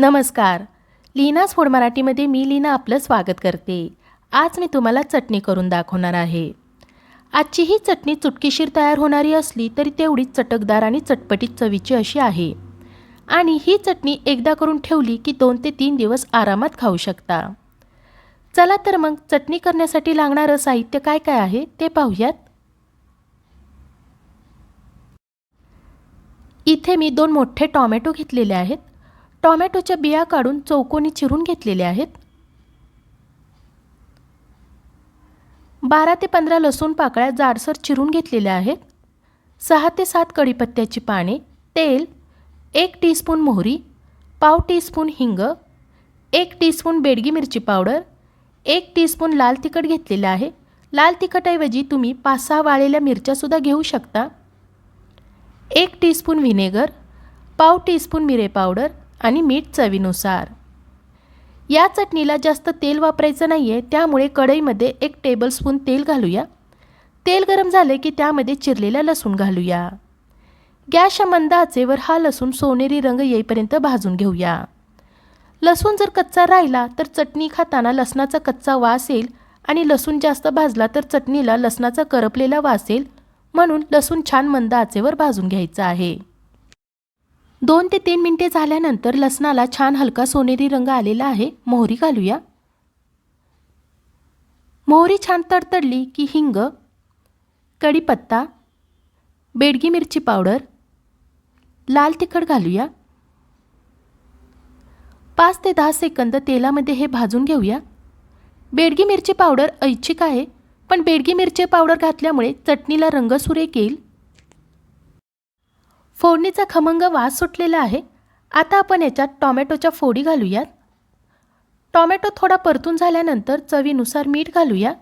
नमस्कार. लीनाच फूड मराठीमध्ये मी लीना आपलं स्वागत करते. आज मी तुम्हाला चटणी करून दाखवणार आहे. आजची ही चटणी चुटकीशीर तयार होणारी असली तरी तेवढीच चटकदार आणि चटपटीत चवीची अशी आहे. आणि ही चटणी एकदा करून ठेवली की दोन ते तीन दिवस आरामात खाऊ शकता. चला तर मग चटणी करण्यासाठी लागणारं साहित्य काय काय आहे ते पाहूयात. इथे मी दोन मोठे टॉमॅटो घेतलेले आहेत. टॉमॅटोच्या बिया काढून चौकोनी चिरून घेतलेल्या आहेत. बारा ते पंधरा लसूण पाकळ्या जाडसर चिरून घेतलेल्या आहेत. सहा ते सात कढीपत्त्याची पाने तेल एक टीस्पून मोहरी पाव टीस्पून हिंग एक टीस्पून बेडगी मिरची पावडर एक टीस्पून लाल तिखट घेतलेलं आहे. लाल तिखटऐवजी तुम्ही पाच सहा वाळलेल्या मिरच्यासुद्धा घेऊ शकता. एक टीस्पून व्हिनेगर पाव टीस्पून मिरे पावडर आणि मीठ चवीनुसार. या चटणीला जास्त तेल वापरायचं नाही आहे त्यामुळे कढईमध्ये एक टेबलस्पून तेल घालूया. तेल गरम झाले की त्यामध्ये चिरलेला लसूण घालूया. गॅसच्या मंद आचेवर हा लसूण सोनेरी रंग येईपर्यंत भाजून घेऊया. लसूण जर कच्चा राहिला तर चटणी खाताना लसणाचा कच्चा वास येईल आणि लसूण जास्त भाजला तर चटणीला लसणाचा करपलेला वास येईल म्हणून लसूण छान मंद आचेवर भाजून घ्यायचा आहे. दोन ते तीन मिनटे झाल्यानंतर लसणाला छान हलका सोनेरी रंग आलेला आहे. मोहरी घालूया. मोहरी छान तडतडली की हिंग कढीपत्ता बेडगी मिरची पावडर लाल तिखट घालूया. पाच ते दहा सेकंद तेलामध्ये हे भाजून घेऊया. बेडगी मिरची पावडर ऐच्छिक आहे पण बेडगी मिरची पावडर घातल्यामुळे चटणीला रंग सुरेख येईल. फोडणीचा खमंग वास सुटलेला आहे. आता आपण याच्यात टॉमॅटोच्या फोडी घालूयात. टॉमॅटो थोडा परतून झाल्यानंतर चवीनुसार मीठ घालूया.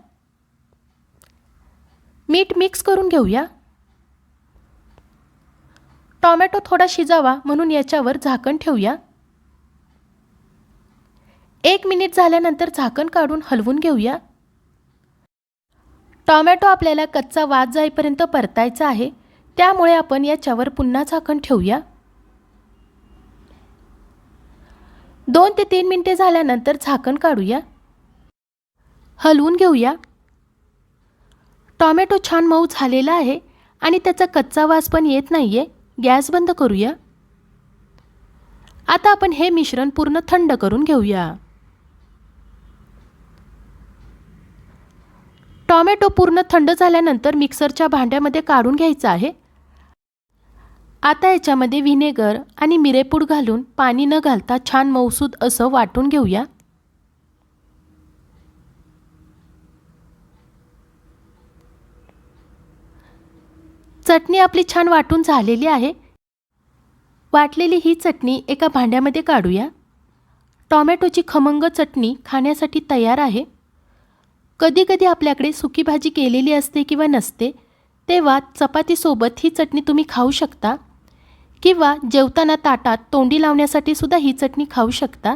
मीठ मिक्स करून घेऊया. टॉमॅटो थोडा शिजावा म्हणून याच्यावर झाकण ठेवूया. एक मिनिट झाल्यानंतर झाकण काढून हलवून घेऊया. टॉमॅटो आपल्याला कच्चा वास जाईपर्यंत परतायचा आहे. त्यामुळे आपण याच्यावर पुन्हा झाकण ठेवूया. दोन ते तीन मिनटे झाल्यानंतर झाकण काढूया. हलवून घेऊया. टॉमॅटो छान मऊ झालेला आहे आणि त्याचा कच्चा वास पण येत नाही आहे गॅस बंद करूया. आता आपण हे मिश्रण पूर्ण थंड करून घेऊया. टॉमॅटो पूर्ण थंड झाल्यानंतर मिक्सरच्या भांड्यामध्ये काढून घ्यायचं आहे. आता याच्यामध्ये व्हिनेगर आणि मिरेपूड घालून पाणी न घालता छान मौसूद असं वाटून घेऊया. चटणी आपली छान वाटून झालेली आहे. वाटलेली ही चटणी एका भांड्यामध्ये काढूया. टॉमॅटोची खमंग चटणी खाण्यासाठी तयार आहे. कधीकधी आपल्याकडे सुकी भाजी केलेली असते किंवा नसते तेव्हा चपातीसोबत ही चटणी तुम्ही खाऊ शकता. किंवा जेवताना ताटात तोंडी लावण्यासाठी सुद्धा ही चटणी खाऊ शकता.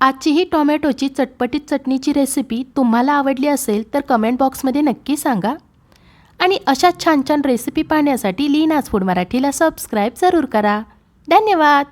आजची ही टोमॅटोची चटपटीत चटणीची रेसिपी तुम्हाला आवडली असेल तर कमेंट बॉक्समध्ये नक्की सांगा. आणि अशाच छान छान रेसिपी पाहण्यासाठी लीनाज फूड मराठीला सबस्क्राईब जरूर करा. धन्यवाद!